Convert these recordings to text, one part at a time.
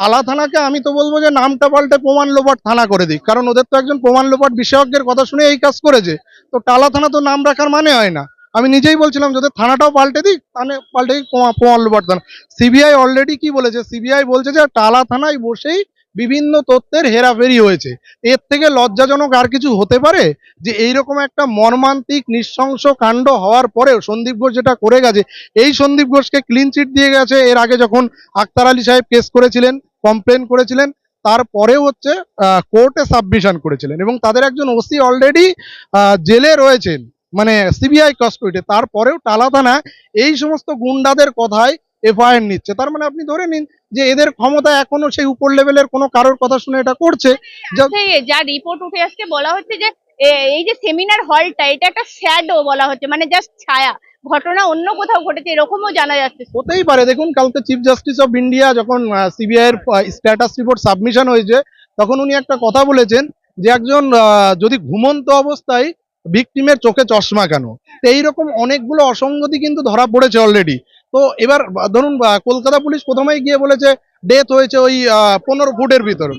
টালা থানাকে আমি তো বলব যে নামটা পাল্টে প্রমাণ লোপাট থানা করে দিই কারণ ওদের তো একজন প্রমাণ লোপাট বিশেষজ্ঞের কথা শুনে এই কাজ করেছে। তো টালা থানা তো নাম রাখার মানে হয় না। আমি নিজেই বলছিলাম, যদি থানাটাও পাল্টে দিই তাহলে পাল্টে দিক প্রমাণ লোপাট থানা। সিবিআই অলরেডি কি বলেছে? সিবিআই বলছে যে টালা থানায় বসেই বিভিন্ন তথ্যের হেরাফেরি হয়েছে। এর থেকে লজ্জাজনক আর কিছু হতে পারে? যে এইরকম একটা মর্মান্তিক, নৃশংস কাণ্ড হওয়ার পরেও সন্দীপ ঘোষ যেটা করে গেছে, এই সন্দীপ ঘোষকে ক্লিন চিট দিয়ে গেছে। এর আগে যখন আক্তার আলী সাহেব কেস করেছিলেন কমপ্লেন করেছিলেন, তারপরেও হচ্ছে কোর্টে সাবমিশন করেছিলেন এবং তাদের একজন ওসি অলরেডি জেলে রয়েছেন। মানে সিবিআই কাস্টডিতে তারপরেও টালা থানা এই সমস্ত গুন্ডাদের কথায় এফআইআর নিচ্ছে। তার মানে আপনি ধরে নিন যে এদের ক্ষমতা এখনও সেই উপর লেভেলের কোনো কারোর কথা শুনে এটা করছে। যা- যা রিপোর্ট উঠে আসছে বলা হচ্ছে যে এই যে সেমিনার হলটা এটা একটা শ্যাডো বলা হচ্ছে মানে জাস্ট ছায়া। ঘটনা অন্য কোথাও ঘটেছে এরকমও জানা যাচ্ছে। হতেই পারে। দেখুন কালকে চিফ জাস্টিস অফ ইন্ডিয়া যখন সিবিআই এর স্ট্যাটাস রিপোর্ট সাবমিশন হয়েছে তখন উনি একটা কথা বলেছেন যে একজন যদি ঘুমন্ত অবস্থায় ভিকটিমের চোখে চশমা কেন? এইরকম অনেকগুলো অসঙ্গতি কিন্তু ধরা পড়েছে অলরেডি তো এবার, ধরুন কলকাতা পুলিশ প্রথমেই গিয়ে বলেছে ডেথ হয়েছে ওই পনেরো ফুটের ভিতরে।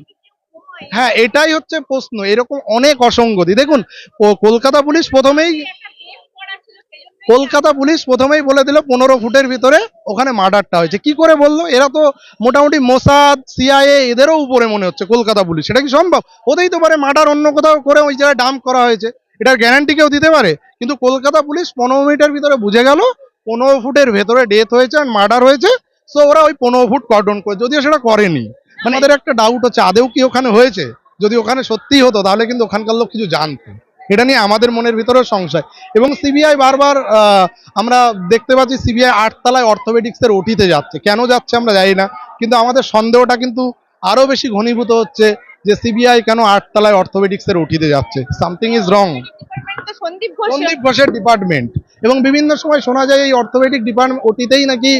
হ্যাঁ এটাই হচ্ছে প্রশ্ন। এরকম অনেক অসঙ্গতি। দেখুন কলকাতা পুলিশ প্রথমেই কলকাতা পুলিশ প্রথমেই বলে দিল, পনেরো ফুটের ভিতরে ওখানে মার্ডারটা হয়েছে। কি করে বলল? এরা তো মোটামুটি মোসাদ সিআইএ এদেরও উপরে মনে হচ্ছে কলকাতা পুলিশ। সেটা কি সম্ভব? হতেই তো পারে মার্ডার অন্য কোথাও করে ওই জায়গায় ডাম্প করা হয়েছে। এটার গ্যারান্টি কেউ দিতে পারে? কিন্তু কলকাতা পুলিশ পনেরো মিনিটের ভিতরে বুঝে গেল পনেরো ফুটের ভেতরে ডেথ হয়েছে আর মার্ডার হয়েছে সো ওরা ওই পনেরো ফুট কর্ডন করে যদিও সেটা করেনি। মানে আমাদের একটা ডাউট হচ্ছে আদেও কি ওখানে হয়েছে? যদি ওখানে সত্যিই হতো তাহলে কিন্তু ওখানকার লোক কিছু জানতো। এটা নিয়ে আমাদের মনের ভিতরে সংশয়। এবং সিবিআই বারবার আমরা দেখতে পাচ্ছি সিবিআই আটতলায় অর্থোপেডিক্স এর ওটিতে যাচ্ছে। কেন যাচ্ছে আমরা জানি না কিন্তু আমাদের সন্দেহটা কিন্তু আরও বেশি ঘনীভূত হচ্ছে। যে সিবিআই কেন আটতলায় অর্থোপেডিক্স এর ওটিতে যাচ্ছে? সামথিং ইজ রং সন্দীপ ঘোষের। ডিপার্টমেন্ট এবং বিভিন্ন সময় শোনা যায় এই অর্থোপেডিক ডিপার্টমেন্ট ওটিতেই নাকি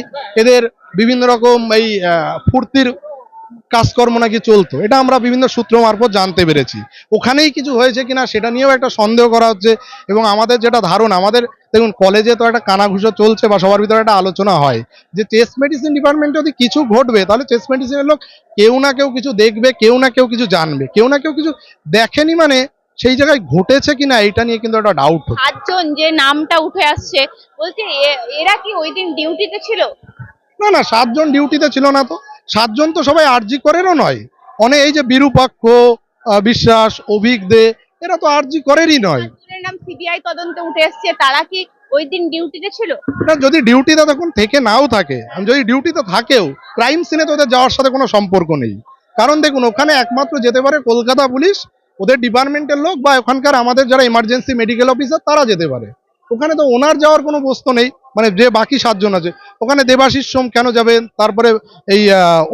এদের বিভিন্ন রকম এই ফুর্তির কাজকর্ম নাকি চলতো? এটা আমরা বিভিন্ন সূত্র মারফত জানতে পেরেছি। ওখানেই কিছু হয়েছে কিনা সেটা নিয়েও একটা সন্দেহ করা হচ্ছে এবং আমাদের যেটা ধারণা আমাদের দেখুন কলেজে তো একটা কানাঘুষো চলছে বা সবার ভিতরে একটা আলোচনা হয় যে চেস্ট মেডিসিন ডিপার্টমেন্টে যদি কিছু ঘটবে তাহলে চেস্ট মেডিসিনের লোক কেউ না কেউ কিছু দেখবে কেউ না কেউ কিছু জানবে। কেউ না কেউ কিছু দেখেনি মানে সেই জায়গায় ঘটেছে কিনা এটা নিয়ে কিন্তু একটা ডাউট সাতজন যে নামটা উঠে আসছে বলছে এরা কি ওই দিন ডিউটিতে ছিল? না না সাতজন ডিউটিতে ছিল না তো। সাতজন তো সবাই আরজি করেরও নয়। অনেক এই যে বিরূপাক্ষ বিশ্বাস অভিক দে এরা তো আরজি করেরই নয়। নাম সিবিআই তদন্তে উঠে আসছে তারা কি ওই দিন ডিউটিতে ছিল? না যদি ডিউটিতে তখন থেকে নাও থাকে। যদি ডিউটিতে থাকেও ক্রাইম সিনে তো ওদের যাওয়ার সাথে কোনো সম্পর্ক নেই। কারণ দেখুন ওখানে একমাত্র যেতে পারে কলকাতা পুলিশ ওদের ডিপার্টমেন্টের লোক বা ওখানকার আমাদের যারা ইমার্জেন্সি মেডিকেল অফিসার তারা যেতে পারে। ওখানে তো ওনার যাওয়ার কোনো বস্তু নেই মানে যে বাকি সাতজন আছে। ওখানে দেবাশিস সোম কেন যাবেন? তারপরে এই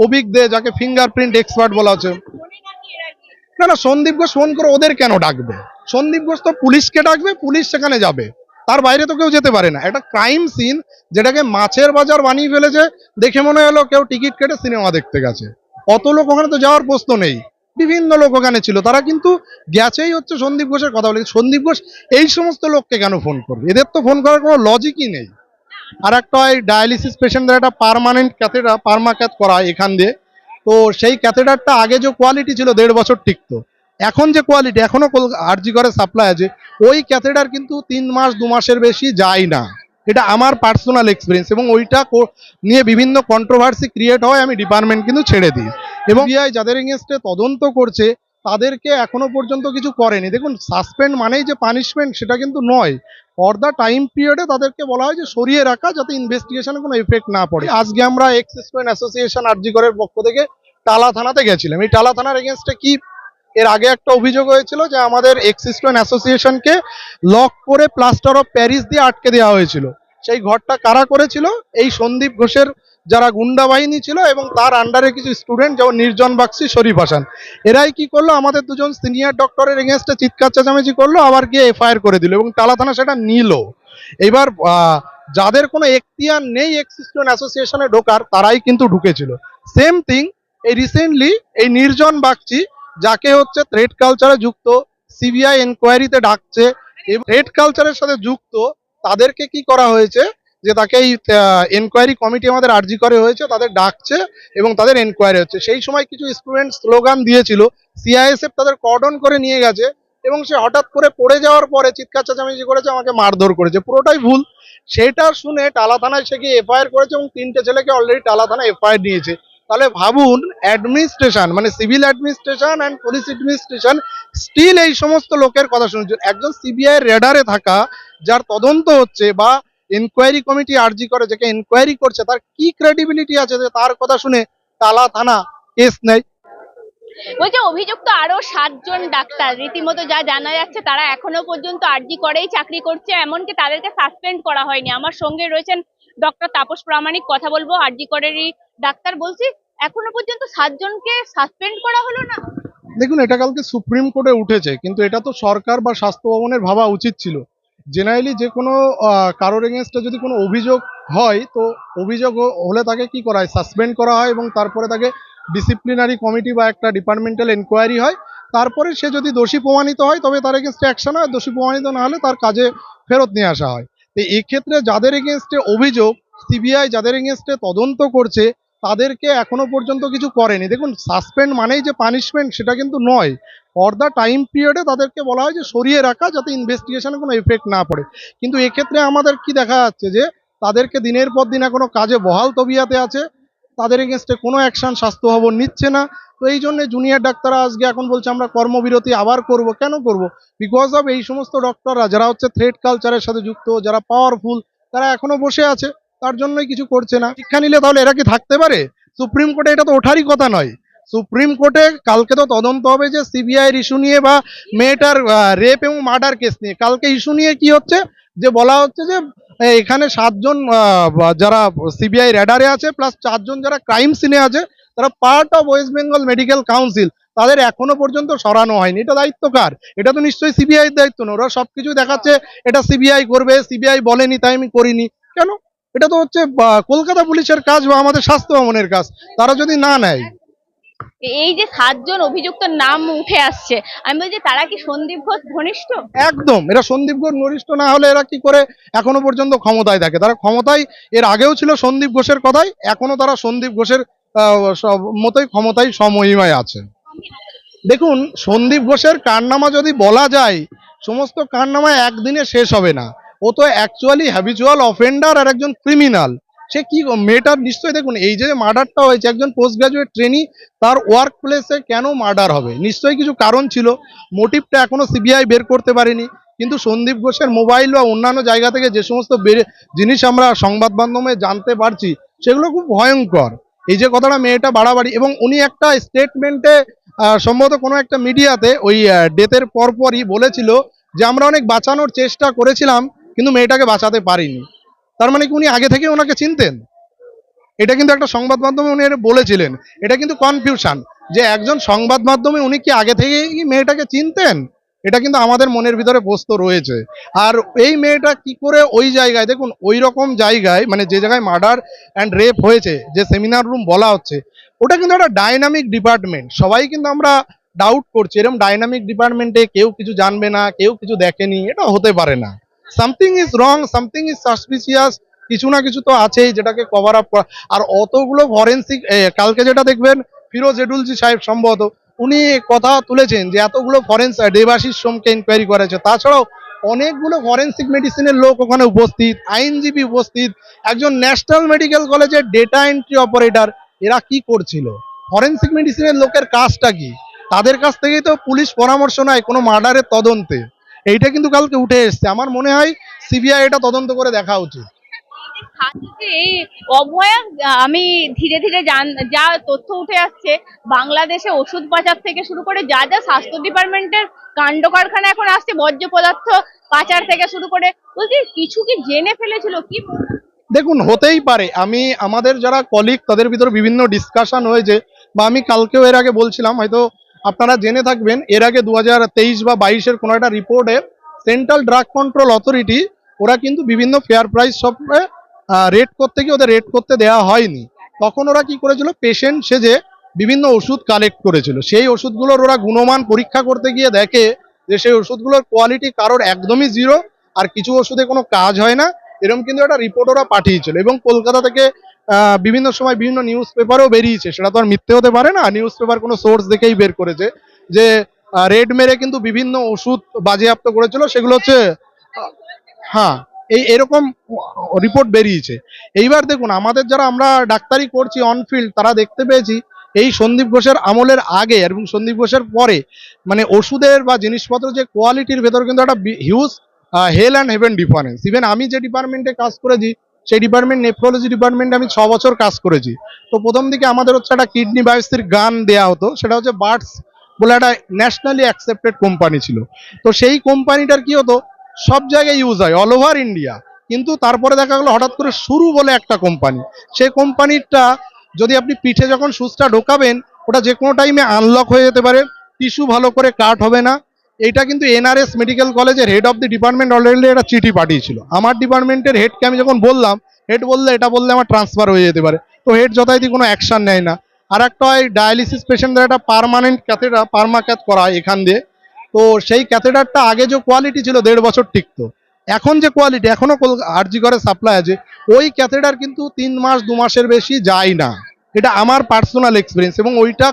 অভিক দে, যাকে ফিঙ্গারপ্রিন্ট এক্সপার্ট বলা আছে না না, সন্দীপ ঘোষ ফোন করে ওদের কেন ডাকবে? সন্দীপ ঘোষ তো পুলিশকে ডাকবে, পুলিশ সেখানে যাবে। তার বাইরে তো কেউ যেতে পারে না। একটা ক্রাইম সিন যেটাকে মাছের বাজার বানিয়ে ফেলেছে, দেখে মনে হলো কেউ টিকিট কেটে সিনেমা দেখতে গেছে। অত লোক ওখানে তো যাওয়ার প্রশ্ন নেই। বিভিন্ন লোক ওখানে ছিল। তারা কিন্তু গেছেই হচ্ছে সন্দীপ ঘোষের কথা বলে। সন্দীপ ঘোষ এই সমস্ত লোককে কেন ফোন করবে? এদের তো ফোন করার কোনো লজিকই নেই। আর একটা হয় ডায়ালিসিস পেশেন্টদের একটা পার্মানেন্ট ক্যাথেটার পার্মা ক্যাথ করা এখান দিয়ে। তো সেই ক্যাথেটারটা আগে যে কোয়ালিটি ছিল, দেড় বছর টিকতো এখন যে কোয়ালিটি এখনও আরজি করে সাপ্লাই আছে, ওই ক্যাথেটার কিন্তু তিন মাস, দু মাসের বেশি যায় না। এটা আমার পার্সোনাল এক্সপিরিয়েন্স এবং ওইটা নিয়ে বিভিন্ন কন্ট্রোভার্সি ক্রিয়েট হয়, আমি ডিপার্টমেন্ট কিন্তু ছেড়ে দিই। এবং বিআই যাদের এগেনস্টে তদন্ত করছে, তাদেরকে এখনও পর্যন্ত কিছু করেনি। দেখুন সাসপেন্ড মানেই যে পানিশমেন্ট সেটা কিন্তু নয়। ফর দ্য টাইম পিরিয়ডে তাদেরকে বলা হয় যে সরিয়ে রাখা যাতে ইনভেস্টিগেশনে কোনো এফেক্ট না পড়ে। আজকে আমরা এক্স স্টুডেন্ট অ্যাসোসিয়েশন আরজি করের পক্ষ থেকে টালা থানাতে গেছিলাম। এই টালা থানার এগেনস্টে কি? এর আগে একটা অভিযোগ হয়েছিল যে আমাদের এক্স স্টুডেন্ট অ্যাসোসিয়েশনকে লক করে প্লাস্টার অফ প্যারিস দিয়ে আটকে দেওয়া হয়েছিল। সেই ঘরটা কারা করেছিল? এই সন্দীপ ঘোষের যারা গুন্ডা বাহিনী ছিল এবং তার আন্ডারে কিছু স্টুডেন্ট যেমন নির্জন বাক্সি শরীফ হাসান, এরাই কি করল? আমাদের দুজন সিনিয়র ডক্টরের এগেনস্টে চিৎকার চেঁচামেচি করল, আবার গিয়ে এফআইআর করে দিল এবং টালা থানা সেটা নিল। এবার যাদের কোনো এখতিয়ার নেই এক্স স্টুডেন্ট অ্যাসোসিয়েশনে ঢোকার, তারাই কিন্তু ঢুকেছিল। সেম থিং এই রিসেন্টলি এই নির্জন বাগচি, যাকে হচ্ছে থ্রেড কালচারে যুক্ত সিবিআই এনকোয়ারিতে ডাকছে থ্রেড কালচারের সাথে যুক্ত, তাদেরকে কি করা হয়েছে? যে তাকে এই এনকোয়ারি কমিটি আমাদের আর্জি করে হয়েছে, তাদের ডাকছে এবং তাদের এনকোয়ারি হচ্ছে। সেই সময় কিছু স্টুডেন্ট স্লোগান দিয়েছিল সিআইএসএফ তাদের কর্ডন করে নিয়ে গেছে এবং সে হঠাৎ করে পড়ে যাওয়ার পরে চিৎকার চেঁচামেচি করেছে, আমাকে মারধর করেছে। পুরোটাই ভুল। সেটা শুনে টালা থানায় সে গিয়ে এফআইআর করেছে এবং তিনটে ছেলেকে অলরেডি টালা থানায় এফআইআর নিয়েছে। তাহলে ভাবুন অ্যাডমিনিস্ট্রেশন মানে civil administration and police administration still এই সমস্ত লোকের কথা শুনছে একজন সিবিআই রেডারে থাকা, যার তদন্ত হচ্ছে বা এনকোয়ারি কমিটি আর্জি করে যাকে এনকোয়ারি করছে তার কি ক্রেডিবিলিটি আছে যে তার কথা শুনে তালা থানা কেস নেয়? বলছে অভিযুক্ত আরও সাতজন ডাক্তার। রীতিমতো যা জানা যাচ্ছে তারা এখনও পর্যন্ত আরজি করেই চাকরি করছে এমনকি তাদেরকে সাসপেন্ড করা হয়নি। আমার সঙ্গে রয়েছেন ডক্টর তাপস প্রামাণিক কথা বলব আরজি করেরই ডাক্তার। বলছি এখনও পর্যন্ত সাতজনকে সাসপেন্ড করা হলো না? দেখুন এটা কালকে সুপ্রিম কোর্টে উঠেছে কিন্তু এটা তো সরকার বা স্বাস্থ্য ভবনের ভাবা উচিত ছিল। জেনারেলি যে কোনো কারোর এগেনস্টে যদি কোনো অভিযোগ হয়, তো অভিযোগ হলে তাকে কি করা হয়? সাসপেন্ড করা হয় এবং তারপরে তাকে ডিসিপ্লিনারি কমিটি বা একটা ডিপার্টমেন্টাল এনকোয়ারি হয়। তারপরে সে যদি দোষী প্রমাণিত হয়, তবে তার এগেনস্টে অ্যাকশন হয়। দোষী প্রমাণিত না হলে তার কাজে ফেরত নিয়ে আসা হয়। তো এক্ষেত্রে যাদের এগেনস্টে অভিযোগ সিবিআই যাদের এগেনস্টে তদন্ত করছে, তাদেরকে এখনও পর্যন্ত কিছু করেনি। দেখুন সাসপেন্ড মানেই যে পানিশমেন্ট সেটা কিন্তু নয়। ফর দ্য টাইম পিরিয়ডে তাদেরকে বলা হয় যে সরিয়ে রাখা যাতে ইনভেস্টিগেশনে কোনো এফেক্ট না পড়ে। কিন্তু এক্ষেত্রে আমাদের কি দেখা যাচ্ছে যে, তাদেরকে দিনের পর দিন এখনও কাজে বহাল তবিয়াতে আছে। তাদের এগেনস্টে কোনো অ্যাকশন স্বাস্থ্য ভবন নিচ্ছে না। তো এই জন্য জুনিয়র ডাক্তাররা আজকে এখন বলছে, আমরা কর্মবিরতি আবার করব। কেন করব? বিকজ অফ এই সমস্ত ডক্টররা যারা হচ্ছে থ্রেড কালচারের সাথে যুক্ত, যারা পাওয়ারফুল তারা এখনও বসে আছে। তার জন্যই কিছু করছে না। শিক্ষা নিলে তাহলে এরা কি থাকতে পারে? সুপ্রিম কোর্টে এটা তো ওঠারই কথা নয়। সুপ্রিম কোর্টে কালকে তো তদন্ত হবে যে সিবিআই এর ইস্যু নিয়ে বা মেয়েটার রেপ এবং মার্ডার কেস নিয়ে। কালকে ইস্যু নিয়ে কি হচ্ছে? যে বলা হচ্ছে যে এখানে সাতজন যারা সিবিআই র্যাডারে আছে প্লাস চারজন যারা ক্রাইম সিনে আছে, তারা part of West Bengal medical council তাদের এখনও পর্যন্ত সরানো হয়নি। এটা দায়িত্ব কার? এটা তো নিশ্চয়ই সিবিআই দায়িত্ব না। ওরা সবকিছু দেখাচ্ছে, এটা সিবিআই করবে সিবিআই বলেনি, তাই আমি করিনি। কেন? এটা তো হচ্ছে কলকাতা পুলিশের কাজ বা আমাদের স্বাস্থ্য ভবনের কাজ। তারা যদি না নেয় এই যে সাতজন অভিযুক্ত নাম উঠে আসছে। আমি বলছি, তারা কি সন্দীপ ঘোষ ঘনিষ্ঠ? একদম, এরা সন্দীপ ঘোষ ঘনিষ্ঠ না হলে এরা কি করে এখনও পর্যন্ত ক্ষমতায় থাকে? তারা ক্ষমতায়, এর আগেও ছিল সন্দীপ ঘোষের কথাই, এখনও তারা সন্দীপ ঘোষের মতোই ক্ষমতায় সমহিমায় আছে। দেখুন, সন্দীপ ঘোষের কারনামা যদি বলা যায়, সমস্ত কারনামা একদিনে শেষ হবে না। ও তো অ্যাকচুয়ালি হ্যাবিচুয়াল অফেন্ডার আর একজন ক্রিমিনাল সে কি মেয়েটার নিশ্চয়ই দেখুন, এই যে মার্ডারটা হয়েছে, একজন পোস্ট গ্রাজুয়েট ট্রেনি তার ওয়ার্ক প্লেসে কেন মার্ডার হবে? নিশ্চয়ই কিছু কারণ ছিল। মোটিভটা এখনও সিবিআই বের করতে পারেনি। কিন্তু সন্দীপ ঘোষের মোবাইল বা অন্যান্য জায়গা থেকে যে সমস্ত জিনিস আমরা সংবাদ মাধ্যমে জানতে পারছি, সেগুলো খুব ভয়ঙ্কর। এই যে কথাটা মেয়েটা বাড়াবাড়ি, এবং উনি একটা স্টেটমেন্টে সম্ভবত কোনো একটা মিডিয়াতে ওই ডেথের পরপরই বলেছিল যে, আমরা অনেক বাঁচানোর চেষ্টা করেছিলাম, কিন্তু মেয়েটাকে বাঁচাতে পারিনি। তার মানে কি উনি আগে থেকে ওনাকে চিনতেন? এটা কিন্তু একটা সংবাদ মাধ্যমে উনি এটা বলেছিলেন। এটা কিন্তু কনফিউশন যে একজন সংবাদ মাধ্যমে উনি কি আগে থেকেই মেয়েটাকে চিনতেন? এটা কিন্তু আমাদের মনের ভিতরে প্রশ্ন রয়েছে। আর এই মেয়েটা কি করে ওই জায়গায়, দেখুন, ওই রকম জায়গায় মানে যে জায়গায় মার্ডার অ্যান্ড রেপ হয়েছে, যে সেমিনার রুম বলা হচ্ছে, ওটা কিন্তু একটা ডাইনামিক ডিপার্টমেন্ট সবাই কিন্তু আমরা ডাউট করছি এরকম ডাইনামিক ডিপার্টমেন্টে কেউ কিছু জানবে না, কেউ কিছু দেখেনি, এটা হতে পারে না। Something is wrong something is suspicious কিছু না কিছু তো আছেই যেটাকে কভার আপ করা। আর অতগুলো ফরেন্সিক কালকে যেটা দেখবেন, ফিরোজ এডুলজি সাহেব সম্ভবত, উনি কথা তুলেছেন যে এতগুলো ফরেন্স দেবাশিস সোমকে ইনকোয়ারি করেছে। তাছাড়াও অনেকগুলো ফরেন্সিক মেডিসিনের লোক ওখানে উপস্থিত, আইনজীবী উপস্থিত, একজন ন্যাশনাল মেডিকেল কলেজের ডেটা এন্ট্রি অপারেটর এরা কি করছিল? ফরেন্সিক মেডিসিনের লোকের কাজটা কি? তাদের কাছ থেকেই তো পুলিশ পরামর্শ নেয় কোনো মার্ডারের তদন্তে। এইটা কিন্তু কালকে উঠে এসছে। আমার মনে হয় সিবিআই এটা তদন্ত করে দেখা উচিত। এই অভয়া আমি ধীরে ধীরে যা তথ্য উঠে আসছে বাংলাদেশে ওষুধ পাচার থেকে শুরু করে যা যা স্বাস্থ্য ডিপার্টমেন্টের কাণ্ড কারখানা এখন আসছে বর্জ্য পদার্থ পাচার থেকে শুরু করে বলছি কিছু কি জেনে ফেলেছিল? কি দেখুন হতেই পারে। আমি আমাদের যারা কলিগ তাদের ভিতরে বিভিন্ন ডিসকাশন হয়েছে বা আমি কালকেও এর আগে বলছিলাম হয়তো আপনারা জেনে থাকবেন, এর আগে দু হাজার তেইশ বা বাইশের কোনো একটা রিপোর্টে সেন্ট্রাল ড্রাগ কন্ট্রোল অথরিটি, ওরা কিন্তু বিভিন্ন ফেয়ার প্রাইস শপে রেট করতে গিয়ে ওদের রেট করতে দেওয়া হয়নি। তখন ওরা কি করেছিল? পেশেন্ট সেজে বিভিন্ন ওষুধ কালেক্ট করেছিল। সেই ওষুধগুলোর ওরা গুণমান পরীক্ষা করতে গিয়ে দেখে যে সেই ওষুধগুলোর কোয়ালিটি কারোর একদমই জিরো, আর কিছু ওষুধে কোনো কাজ হয় না, এরকম কিন্তু একটা রিপোর্ট ওরা পাঠিয়েছিল। এবং কলকাতা থেকে বিভিন্ন সময় বিভিন্ন নিউজ পেপারেও বেরিয়েছে। সেটা তো আর মিথ্যে হতে পারে না। নিউজ পেপার কোনো সোর্স দেখেই বের করেছে যে রেড মেরে কিন্তু বিভিন্ন ওষুধ বাজেয়াপ্ত করেছিল। সেগুলো হচ্ছে হ্যাঁ এই এরকম রিপোর্ট বেরিয়েছে। এইবার দেখুন, আমাদের যারা আমরা ডাক্তারি করছি অনফিল্ড তারা দেখতে পেয়েছি, এই সন্দীপ ঘোষের আমলের আগে এবং সন্দীপ ঘোষের পরে মানে ওষুধের বা জিনিসপত্র যে কোয়ালিটির ভেতর কিন্তু একটা huge hell and heaven difference even আমি যে ডিপার্টমেন্টে কাজ করেছি সেই ডিপার্টমেন্ট নেফ্রোলজি ডিপার্টমেন্টে আমি ছ বছর কাজ করেছি। তো প্রথম দিকে আমাদের হচ্ছে একটা কিডনি বায়োসির গান দেয়া হতো, সেটা হচ্ছে বার্ডস বলে একটা ন্যাশনালি অ্যাকসেপ্টেড কোম্পানি ছিল। তো সেই কোম্পানিটার কি হতো, সব জায়গায় ইউজ হয় অল ওভার ইন্ডিয়া কিন্তু তারপরে দেখা গেলো হঠাৎ করে শুরু বলে একটা কোম্পানি সেই কোম্পানিটা যদি আপনি পিঠে যখন সুচটা ঢোকাবেন, ওটা যে কোনো টাইমে আনলক হয়ে যেতে পারে টিস্যু ভালো করে কাট হবে না। এটা কিন্তু এনআরএস মেডিকেল কলেজের head of the department already একটা চিঠি পাঠিয়েছিল। আমার ডিপার্টমেন্টের হেডকে আমি যখন বললাম হেড বললে এটা বললে আমার ট্রান্সফার হয়ে যেতে পারে। তো হেড যথারীতি কোনো অ্যাকশন নেয় না। আর একটা হয় ডায়ালিসিস পেশেন্টদের একটা পারমানেন্ট ক্যাথেটা পারমা ক্যাথ করা হয় এখান দিয়ে। তো সেই ক্যাথেটারটা আগে যে কোয়ালিটি ছিল, দেড় বছর টিকতো। এখন যে কোয়ালিটি এখনও আরজি করে সাপ্লাই আছে, ওই ক্যাথেটার কিন্তু তিন মাস, দু মাসের বেশি যায় না। এটা আমার পার্সোনাল এক্সপিরিয়েন্স এবং ওইটা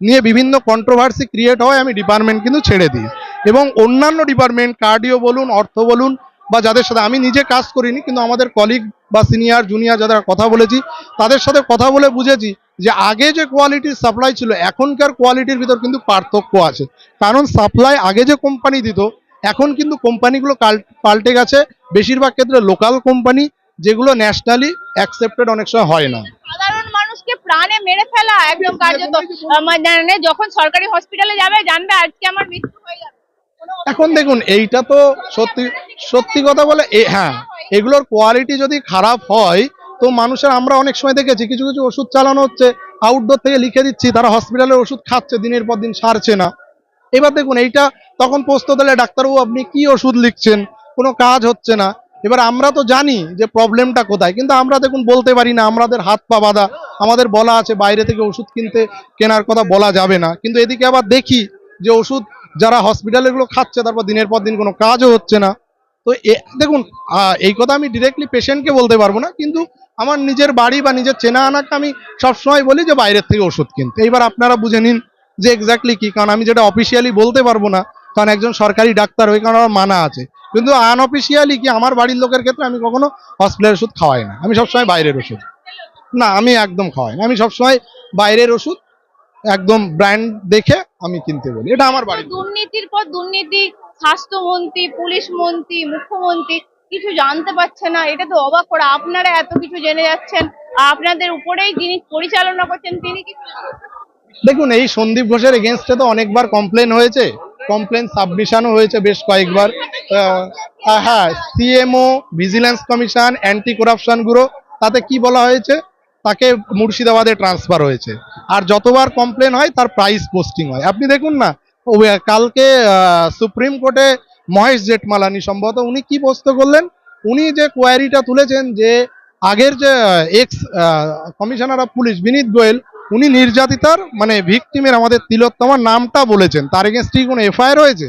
নিয়ে বিভিন্ন কন্ট্রোভার্সি ক্রিয়েট হয়, আমি ডিপার্টমেন্ট কিন্তু ছেড়ে দিই। এবং অন্যান্য ডিপার্টমেন্ট কার্ডিও বলুন, অর্থ বলুন, বা যাদের সাথে আমি নিজে কাজ করিনি, কিন্তু আমাদের কলিগ বা সিনিয়র জুনিয়র যারা কথা বলেছি, তাদের সাথে কথা বলে বুঝেছি যে আগে যে কোয়ালিটির সাপ্লাই ছিল, এখনকার কোয়ালিটির ভিতর কিন্তু পার্থক্য আছে। কারণ সাপ্লাই আগে যে কোম্পানি দিত, এখন কিন্তু কোম্পানিগুলো পাল্টে গেছে। বেশিরভাগ ক্ষেত্রে লোকাল কোম্পানি যেগুলো ন্যাশনালি অ্যাকসেপ্টেড অনেক সময় হয় না। মানুষকে প্রাণে মেরে ফেলা একদম কার্যত। মানে যখন সরকারি হসপিটালে যাবে জানবে আজকে আমার মৃত্যু হয়ে যাবে। এখন দেখুন এইটা তো সত্যি সত্যি কথা বলে হ্যাঁ এগুলোর কোয়ালিটি যদি খারাপ হয় তো মানুষের আমরা অনেক সময় দেখেছি কিছু কিছু ওষুধ চালানো হচ্ছে আউটডোর থেকে লিখে দিচ্ছি তারা হসপিটালের ওষুধ খাচ্ছে দিনের পর দিন সারছে না। এবার দেখুন এইটা তখন পোস্ত দিলে ডাক্তারবাবু আপনি কি ওষুধ লিখছেন? কোনো কাজ হচ্ছে না। এবার আমরা তো জানি যে প্রবলেমটা কোথায়, কিন্তু আমরা দেখুন বলতে পারি না, আমাদের হাত পা বাঁধা, আমাদের বলা আছে বাইরে থেকে ওষুধ কিনতে, কেনার কথা বলা যাবে না। কিন্তু এদিকে আবার দেখি যে ওষুধ যারা হসপিটালে গুলো খাচ্ছে, তারপর দিনের পর দিন কোনো কাজও হচ্ছে না। তো দেখুন এই কথা আমি ডিরেক্টলি পেশেন্টকে বলতে পারব না, কিন্তু আমার নিজের বাড়ি বা নিজের চেনা আনাকে আমি সবসময় বলি যে বাইরের থেকে ওষুধ কিনতে। এইবার আপনারা বুঝে নিন যে এক্স্যাক্টলি কি, কারণ আমি যেটা অফিসিয়ালি বলতে পারব না কারণ একজন সরকারি ডাক্তার ওই কারণ আমার মানা আছে। কিন্তু আনঅফিসিয়ালি কি আমার বাড়ির লোকের ক্ষেত্রে আমি কখনো হসপিটালের ওষুধ খাওয়াই না। আমি সবসময় বাইরের ওষুধ। না আমি একদম খাওয়াই না। আমি সবসময় বাইরের ওষুধ একদম ব্র্যান্ড দেখে আমি কিনতে বলি। এটা আমার বাড়ির লোক। দুর্নীতির পর দুর্নীতি স্বাস্থ্যমন্ত্রী পুলিশ মন্ত্রী মুখ্যমন্ত্রী কিছু জানতে পারছে না। এটা তো অবাক করা। আপনারা এত কিছু জেনে যাচ্ছেন। আপনাদের উপরেই যিনি পরিচালনা করছেন তিনি কিছু দেখুন এই সন্দীপ ঘোষের এগেনস্টে তো অনেকবার কমপ্লেন হয়েছে। কমপ্লেন সাবমিশনও হয়েছে বেশ কয়েকবার। হ্যাঁ CMO vigilance commission anti corruption bureau তাতে কি বলা হয়েছে? তাকে মুর্শিদাবাদে ট্রান্সফার হয়েছে। আর যতবার কমপ্লেন হয়, তার প্রাইস পোস্টিং হয়। আপনি দেখুন না কালকে সুপ্রিম কোর্টে মহেশ জেঠমালানি সম্ভবত উনি কি পোস্ত করলেন? উনি যে কোয়ারিটা তুলেছেন যে আগের যে ex commissioner of police Vineet Goyal উনি নির্যাতিতার মানে ভিকটিমের আমাদের তিলোত্তমার নামটা বলেছেন। তার এগেনস্টে কোনো এফআইআর হয়েছে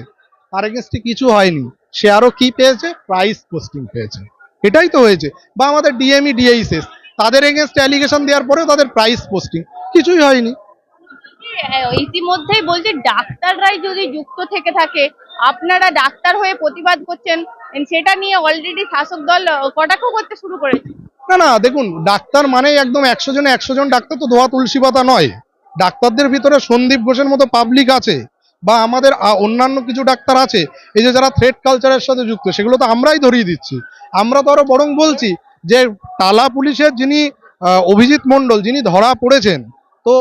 তার এগেনস্টে কিছু হয়নি। সে আরও কি পেয়েছে? প্রাইস পোস্টিং পেয়েছে। এটাই তো হয়েছে। বা আমাদের ডিএমই ডিএইচএস তাদের এগেনস্টে অ্যালিগেশন দেওয়ার পরেও তাদের প্রাইস পোস্টিং কিছুই হয়নি। ইতিমধ্যেই বলছে ডাক্তাররাই যদি যুক্ত থেকে থাকে, আপনারা ডাক্তার হয়ে প্রতিবাদ করছেন, সেটা নিয়ে অলরেডি শাসক দল কটাক্ষ করতে শুরু করেছে। না না, দেখুন, ডাক্তার মানেই একদম একশো জনে একশো জন ডাক্তার তো ধোয়া তুলসী পাতা নয়। ডাক্তারদের ভিতরে সন্দীপ ঘোষের মতো পাবলিক আছে বা আমাদের অন্যান্য কিছু ডাক্তার আছে, এই যে যারা থ্রেড কালচারের সাথে যুক্ত, সেগুলো তো আমরাই ধরিয়ে দিচ্ছি। আমরা তো আরও বরং বলছি যে টালা পুলিশের যিনি অভিজিৎ মণ্ডল, যিনি ধরা পড়েছেন, তো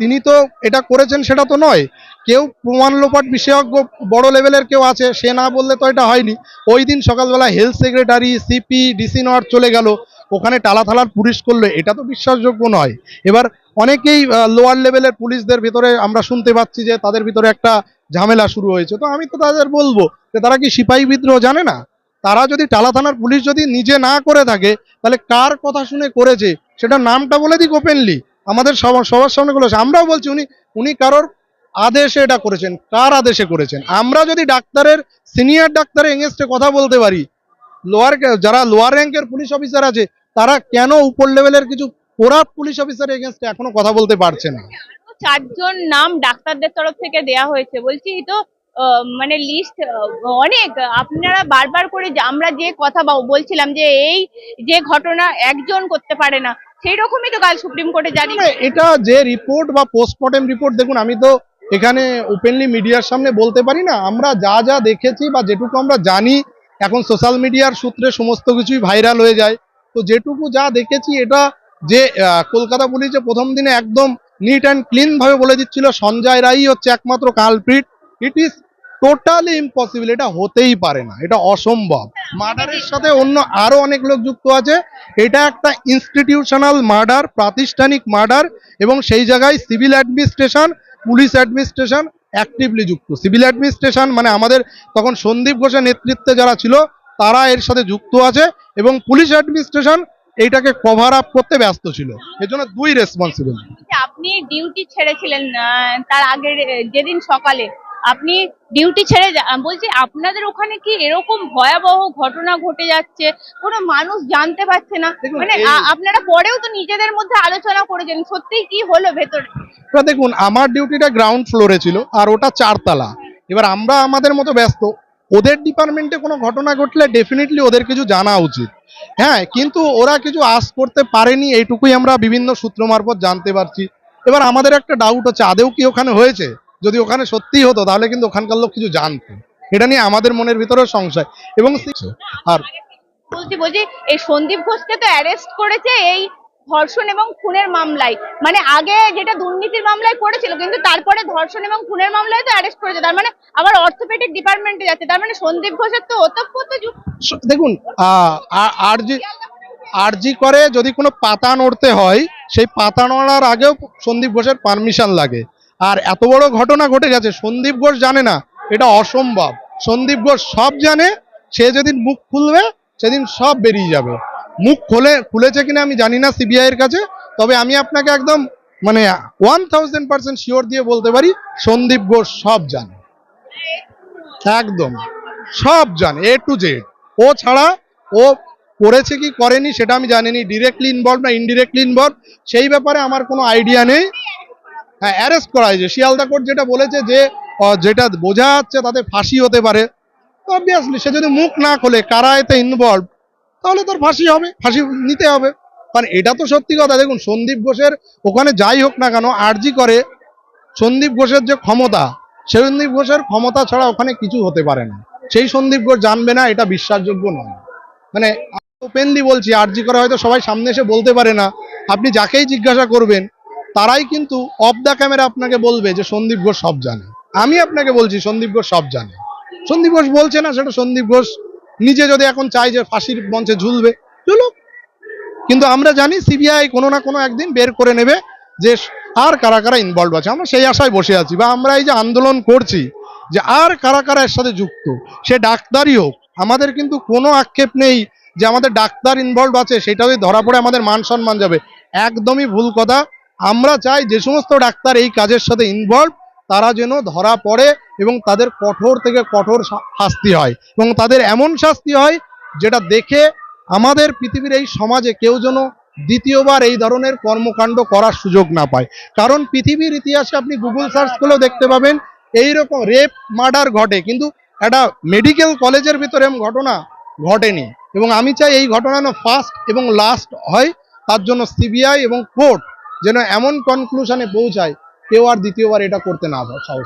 তিনি তো এটা করেছেন সেটা তো নয়। কেউ প্রমাণ লোপাট বিশেষজ্ঞ বড় লেভেলের কেউ আছে, সে না বললে তো এটা হয়নি। ওই দিন সকালবেলা health secretary CP DC north চলে গেল। ওখানে টালা থালার পুলিশ করল, এটা তো বিশ্বাসযোগ্য নয়। এবার অনেকেই লোয়ার লেভেলের পুলিশদের ভিতরে আমরা শুনতে পাচ্ছি যে তাদের ভিতরে একটা ঝামেলা শুরু হয়েছে। তো আমি তো তাদের বলব যে তারা কি সিপাহী বিদ্রোহ জানে না? তারা যদি টালা থানার পুলিশ যদি নিজে না করে থাকে, তাহলে কার কথা শুনে করেছে? সেটা নামটা বলে দিক ওপেনলি আমাদের সবার সবার সামনে বলেছে, আমরাও বলছি উনি উনি কারোর আদেশে এটা করেছেন। কার আদেশে করেছেন? আমরা যদি ডাক্তারের সিনিয়র ডাক্তারের এগেনস্টে কথা বলতে পারি লোয়ার যারা লোয়ার র্যাঙ্কের পুলিশ অফিসার আছে তারা কেন উপর লেভেলের কিছু করাপ পুলিশ অফিসার এগেনস্টে এখনও কথা বলতে পারছে না? চারজন নাম ডাক্তারদের তরফ থেকে দেয়া হয়েছে। বলছি তো মানে লিস্ট অনেক। আপনারা বারবার করে আমরা যে কথা বলছিলাম যে এই যে ঘটনা একজন করতে পারে না সেই রকমই তো কাল সুপ্রিম কোর্টে জানি এটা যে রিপোর্ট বা পোস্টমর্টেম রিপোর্ট দেখুন আমি তো এখানে ওপেনলি মিডিয়ার সামনে বলতে পারি না। আমরা যা যা দেখেছি বা যেটুকু আমরা জানি এখন সোশ্যাল মিডিয়ার সূত্রে সমস্ত কিছুই ভাইরাল হয়ে যায়। তো যেটুকু যা দেখেছি, এটা যে কলকাতা পুলিশে প্রথম দিনে একদম নিট অ্যান্ড ক্লিন ভাবে বলে দিচ্ছিল, সঞ্জয় রাই হচ্ছে একমাত্র culprit it is totally impossible এটা হতেই পারে না, এটা অসম্ভব। মার্ডারের সাথে অন্য আরও অনেক লোক যুক্ত আছে, এটা একটা ইনস্টিটিউশনাল মার্ডার প্রাতিষ্ঠানিক মার্ডার এবং সেই জায়গায় civil administration police administration actively যুক্ত। সিভিল অ্যাডমিনিস্ট্রেশন মানে আমাদের তখন সন্দীপ ঘোষের নেতৃত্বে যারা ছিল তারা এর সাথে যুক্ত আছে এবং পুলিশ অ্যাডমিনিস্ট্রেশন এইটাকে কভার আপ করতে ব্যস্ত ছিল। এর জন্য দুই রেসপন্সিবল যে আপনি ডিউটি ছেড়েছিলেন তার আগের যেদিন সকালে। আপনি ডিউটি ছেড়ে বলছি আপনাদের ওখানে কি এরকম ভয়াবহ ঘটনা ঘটে যাচ্ছে? কোনো মানুষ জানতে পারছে না। মানে আপনারা পরেও তো নিজেদের মধ্যে আলোচনা করেছেন। সত্যি কি হলো ভেতরে? দেখুন আমার ডিউটিটা গ্রাউন্ড ফ্লোরে ছিল আর ওটা চারতলা। এবার আমরা আমাদের মতো ব্যস্ত ওদের ডিপার্টমেন্টে কোনো ঘটনা ঘটলে ডেফিনেটলি ওদের কিছু জানা উচিত। হ্যাঁ কিন্তু ওরা কিছু আস করতে পারেনি এইটুকুই আমরা বিভিন্ন সূত্র মারফত জানতে পারছি। এবার আমাদের একটা ডাউট হচ্ছে আদেও কি ওখানে হয়েছে? যদি ওখানে সত্যিই হতো তাহলে কিন্তু ওখানকার লোক কিছু জানতো। এটা নিয়ে আমাদের মনের ভিতরে সংশয়। এবং আর বলছি বলছি এই সন্দীপ ঘোষকে তো অ্যারেস্ট করেছে এই ধর্ষণ এবং খুনের মামলায়। মানে আগে যেটা দুর্নীতির মামলায় করেছিল কিন্তু তারপরে ধর্ষণ এবং খুনের মামলায় তো অ্যারেস্ট করেছে। তার মানে আবার অর্থোপেডিক ডিপার্টমেন্টে যাচ্ছে। তার মানে সন্দীপ ঘোষের তো ওতপ্রোত দেখুন আর আরজি করে যদি কোনো পাতা নড়তে হয়, সেই পাতা নড়ার আগেও সন্দীপ ঘোষের পারমিশন লাগে। আর এত বড় ঘটনা ঘটে গেছে, সন্দীপ ঘোষ জানে না, এটা অসম্ভব। সন্দীপ ঘোষ সব জানে, সে যেদিন মুখ খুলবে, সেদিন সব বেরিয়ে যাবে। মুখ খুলে, খুলেছে কিনা আমি জানি না সিবিআই এর কাছে, তবে আমি আপনাকে একদম মানে ওয়ান থাউজেন্ড পার্সেন্ট শিওর দিয়ে বলতে পারি, সন্দীপ ঘোষ সব জানে। একদম, সব জানে এ টু জেড ও ছাড়া ও করেছে কি করেনি সেটা আমি জানিনি ডিরেক্টলি ইনভলভ না ইনডিরেক্টলি ইনভলভ সেই ব্যাপারে আমার কোনো আইডিয়া নেই। হ্যাঁ অ্যারেস্ট করা হয়েছে। শিয়ালদা কোর্ট যেটা বলেছে যে যেটা বোঝা যাচ্ছে তাতে ফাঁসি হতে পারে। অবভিয়াসলি সে যদি মুখ না খোলে, কারা এতে ইনভলভ তাহলে তোর ফাঁসি হবে, ফাঁসি নিতে হবে। কারণ এটা তো সত্যি কথা, দেখুন, সন্দীপ ঘোষের ওখানে যাই হোক না কেন আর্জি করে, সন্দীপ ঘোষের যে ক্ষমতা, সন্দীপ ঘোষের ক্ষমতা ছাড়া ওখানে কিছু হতে পারে না। সেই সন্দীপ ঘোষ জানবে না, এটা বিশ্বাসযোগ্য নয়। মানে ওপেনলি বলছি, আর্জি করা হয়তো সবাই সামনে এসে বলতে পারে না। আপনি যাকেই জিজ্ঞাসা করবেন, তারাই কিন্তু অফ দ্য ক্যামেরা আপনাকে বলবে যে সন্দীপ ঘোষ সব জানে। আমি আপনাকে বলছি, সন্দীপ ঘোষ সব জানে। সন্দীপ ঘোষ বলছে না, সেটা সন্দীপ ঘোষ নিজে যদি এখন চাই যে ফাঁসির মঞ্চে ঝুলবে চলুক কিন্তু আমরা জানি সিবিআই কোনো না কোনো একদিন বের করে নেবে যে আর কারা কারা ইনভলভ আছে। আমরা সেই আশায় বসে আছি বা আমরা এই যে আন্দোলন করছি যে আর কারা কারা এর সাথে যুক্ত, সে ডাক্তারই হোক। আমাদের কিন্তু কোনো আক্ষেপ নেই যে আমাদের ডাক্তার ইনভলভ আছে সেটা যদি ধরা পড়ে আমাদের মান সম্মান যাবে। একদমই ভুল কথা। আমরা চাই যে সমস্ত ডাক্তার এই কাজের সাথে ইনভলভ তারা যেন ধরা পড়ে এবং তাদের কঠোর থেকে কঠোর শাস্তি হয় এবং তাদের এমন শাস্তি হয় যেটা দেখে আমাদের পৃথিবীর এই সমাজে কেউ যেন দ্বিতীয়বার এই ধরনের কর্মকাণ্ড করার সুযোগ না পায়। কারণ পৃথিবীর ইতিহাসে আপনি গুগল সার্চ করলেও দেখতে পাবেন, এইরকম রেপ মার্ডার ঘটে। কিন্তু একটা মেডিকেল কলেজের ভিতরে ঘটনা ঘটেনি। এবং আমি চাই এই ঘটনা যেন ফার্স্ট এবং লাস্ট হয়, তার জন্য সিবিআই এবং কোর্ট যেন এমন কনক্লুশনে পৌঁছায় কেউ আর দ্বিতীয়বার এটা করতে না সাহস।